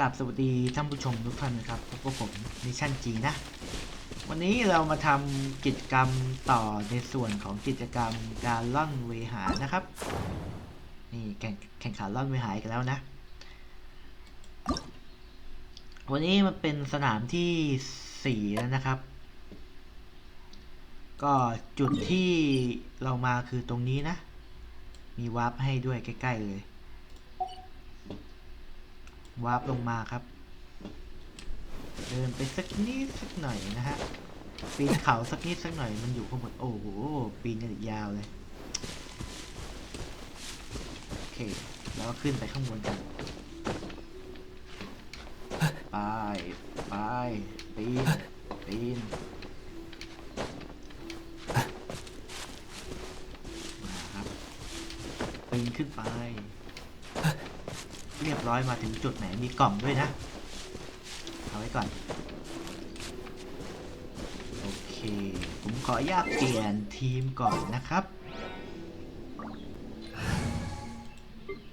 กับสวัสดีท่านผู้ชมทุกท่านนะครับพบกับผมนิชั่นจีนะ วันนี้เรามาทำกิจกรรมต่อในส่วนของกิจกรรมการล่อนเวหานะครับ นี่แข่งแข่งขันล่อนเวหาอีกันแล้วนะ วันนี้มันเป็นสนามที่สี่แล้วนะครับ ก็จุดที่เรามาคือตรงนี้นะ มีวาร์ปให้ด้วยใกล้ ๆ เลย วาร์ปลงมาครับ เดินไปสักนิดสักหน่อยนะฮะ ปีนเขาสักนิดสักหน่อยมันอยู่ข้างบนโอ้โห ปีนกันยาวเลย โอเค แล้วขึ้นไปข้างบนกัน ไปไปปีนปีนมาครับปีนขึ้นไป เรียบร้อยมาถึงจุดไหนมีกล่องด้วยนะ เอาไว้ก่อน โอเค ผมขออนุญาตเปลี่ยนทีมก่อนนะครับ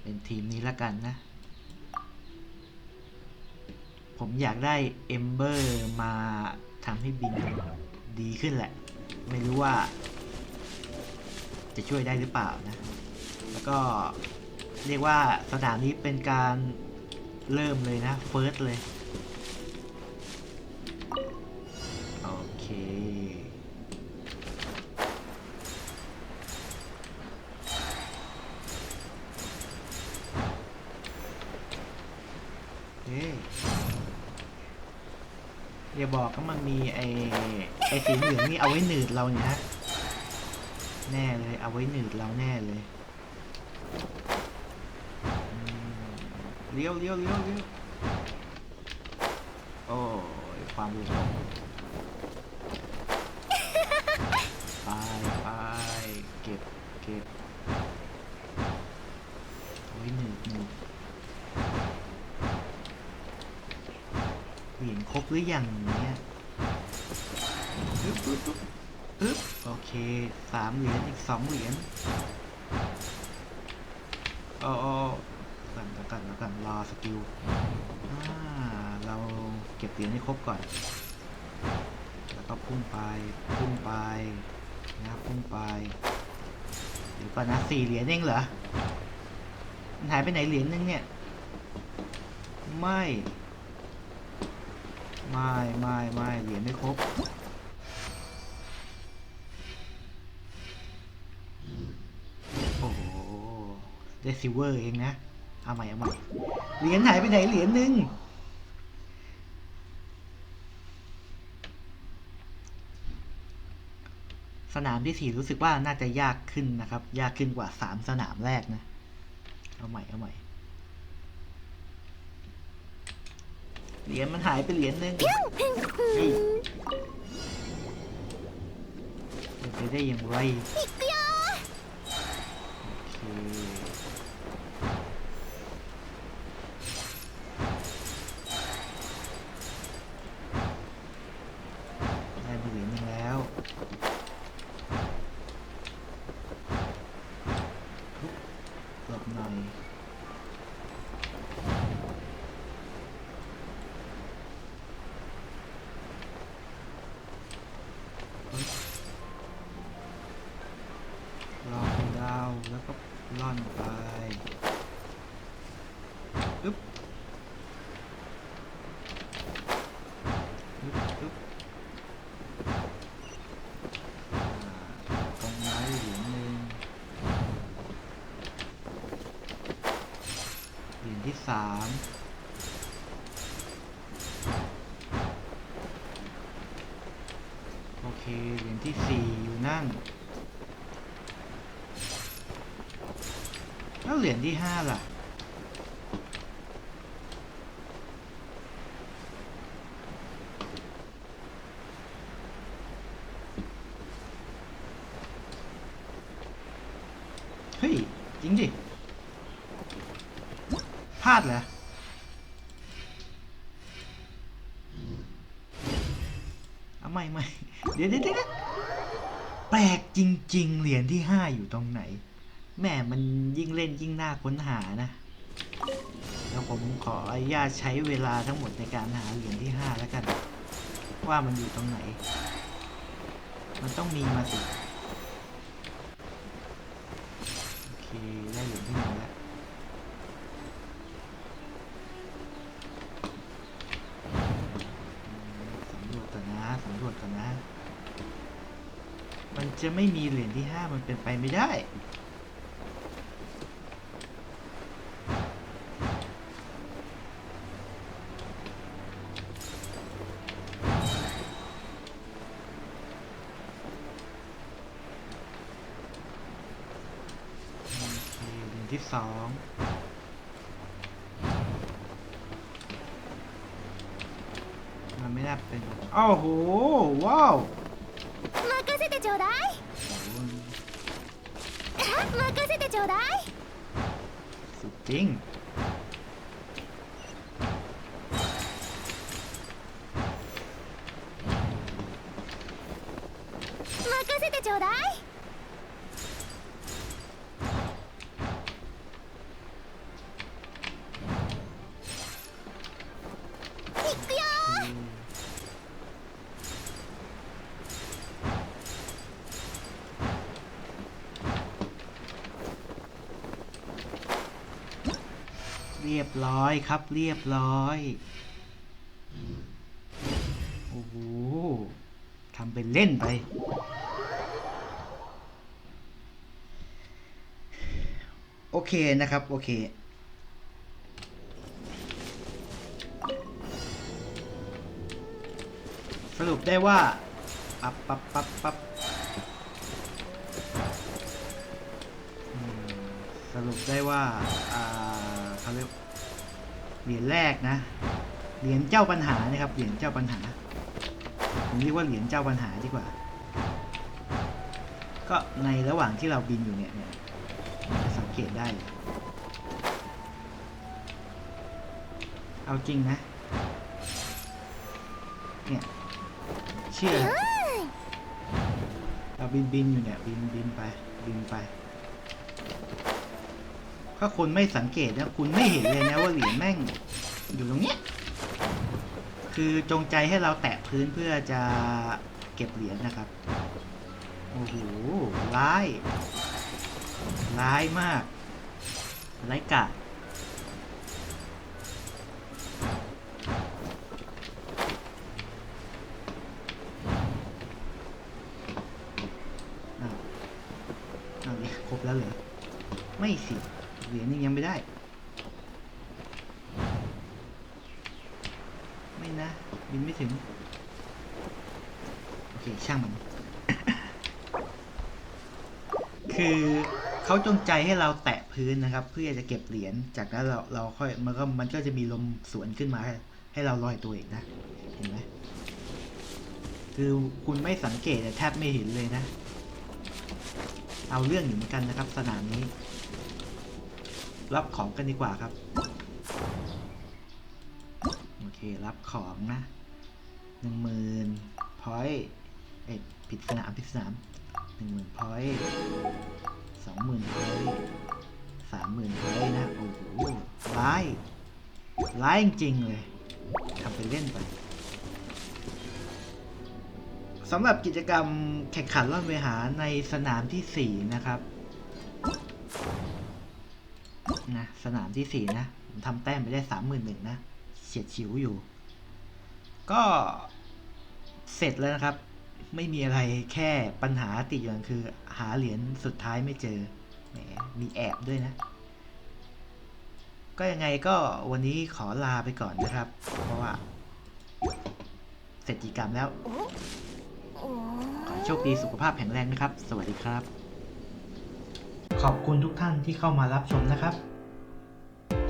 เป็นทีมนี้ละกันนะ ผมอยากได้เอมเบอร์มาทำให้บินดีขึ้นแหละ ไม่รู้ว่า จะช่วยได้หรือเปล่านะ แล้วก็ เรียกว่าสนามนี้เป็นการเริ่มเลยนะเฟิร์สเลย โอเคเฮ้ยอย่าบอกว่ามันมีไอไอสีเหลืองนี่เอาไว้หนืดเราเนี่ยฮะ แน่เลยเอาไว้หนืดเราแน่เลย อืม เลี้ยวเลี้ยวเลี้ยวเลี้ยวโอ้ยความเร็วไปไปเก็บเก็บโอ้ยหนึ่งหนึ่งเหรียญครบหรือยังเนี่ยอึ๊บอึ๊บอึ๊บอึ๊บโอเคสามเหรียญอีกสองเหรียญโอ้โอ้ กันแล้วกันแล้วกันรอสกิลเราเก็บเหรียญให้ครบก่อน แล้วก็พุ่งไป พุ่งไปนะพุ่งไปเดี๋ยวก่อนนะสี่เหรียญเองเหรอมันหายไปไหนเหรียญนึงเนี่ย ไม่ ไม่ไม่ไม่เหรียญไม่ครบโอ้โหได้ซิเวอร์เองนะ เอาใหม่เอาใหม่เหรียญหายไปไหนเหรียญหนึ่งสนามที่สี่รู้สึกว่าน่าจะยากขึ้นนะครับ ยากขึ้นกว่าสามสนามแรกนะ เอาใหม่เอาใหม่เหรียญมันหายไปเหรียญหนึ่งเฮ้ยเป็นไปได้อย่างไร แล้วก็ล่อนไปอึ๊บอึ๊บอึ๊บตรงไม้เหรียญหนึ่งเหรียญที่สามโอเคเหรียญที่สี่อยู่นั่น แล้วเหรียญที่ห้าล่ะ เฮ้ย จริงดิ พลาดเหรอเอาไม่ไม่เดี๋ยวเดี๋ยวเดี๋ยวแปลกจริง ๆ เหรียญที่ห้าอยู่ตรงไหน แม่มันยิ่งเล่นยิ่งน่าค้นหานะดี๋ยวผมขออนุญาตใช้เวลาทั้งหมดในการหาเหรียญที่ห้าแล้วกัน ว่ามันอยู่ตรงไหน มันต้องมีมาสิ โอเค ได้เหรียญที่หนึ่งแล้วสำรวจก่อนนะสำรวจก่อนนะ มันจะไม่มีเหรียญที่ห้ามันเป็นไปไม่ได้ โอเคเหรียญ ที่สอง มันไม่น่าเป็น อ้าวโห ว้าว 任せてちょうだい โอ้โห 任せてちょうだい สุดจริง 任せてちょうだいい รียบร้อยครับ เรียบร้อย โอ้โหทำเป็นเล่นไป โอเคนะครับ โอเคสรุปได้ว่า ปับปับปับปับสรุปได้ว่า อ่าเขาเรียก เหรียญแรกนะ เหรียญเจ้าปัญหานะครับ เหรียญเจ้าปัญหา ผมเรียกว่าเหรียญเจ้าปัญหาดีกว่า ก็ในระหว่างที่เราบินอยู่เนี่ยเนี่ยจะสังเกตได้ เอาจริงนะ เนี่ย เชื่อ เราบินบินอยู่เนี่ย บินบินไป บินไป ถ้าคนไม่สังเกตนะคุณไม่เห็นเลยนะว่าเหรียญแม่งอยู่ตรงเนี้ยคือจงใจให้เราแตะพื้นเพื่อจะเก็บเหรียญนะครับ โอ้โห ร้าย ร้ายมาก ร้ายกาอ้าวอ้าวนี่ครบแล้วเหรอ ไม่สิ เหรียญนี่ยังไม่ได้ ไม่นะ บินไม่ถึง โอเค ช่างมัน คือเขาจงใจให้เราแตะพื้นนะครับ เพื่อจะเก็บเหรียญ จากนั้นเราเราค่อยมันก็มันก็จะมีลมสวนขึ้นมา ให้ให้เราลอยตัวเองนะ เห็นไหมคือคุณไม่สังเกตเนี่ยแทบไม่เห็นเลยนะ เอาเรื่องอยู่เหมือนกันนะครับ สนามนี้ รับของกันดีกว่าครับ โอเค รับของนะหนึ่งหมื่นพอยเอ็ดผิดสนามผิดสนามหนึ่งหมื่นพอยสองหมื่นพอยสามหมื่นพอยนะ โอ้โหร้ายร้ายจริงเลยทำไปเล่นไปสำหรับกิจกรรมแข่งขันล่อนเวหาในสนามที่สี่นะครับ นะสนามที่สี่นะผมทำแต้มไปได้สามหมื่นหนึ่งนะเฉียดฉิวอยู่ ก็เสร็จแล้วนะครับ ไม่มีอะไรแค่ปัญหาติดอย่างคือ หาเหรียญสุดท้ายไม่เจอแหมมีแอบด้วยนะ ก็ยังไงก็วันนี้ขอลาไปก่อนนะครับ เพราะว่า เสร็จกิจกรรมแล้ว ขอโชคดีสุขภาพแข็งแรงนะครับ สวัสดีครับ ขอบคุณทุกท่านที่เข้ามารับชมนะครับ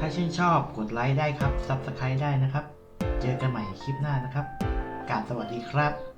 ถ้าชื่นชอบกดไลค์ได้ครับ Subscribe ได้นะครับ เจอกันใหม่คลิปหน้านะครับกราบสวัสดีครับ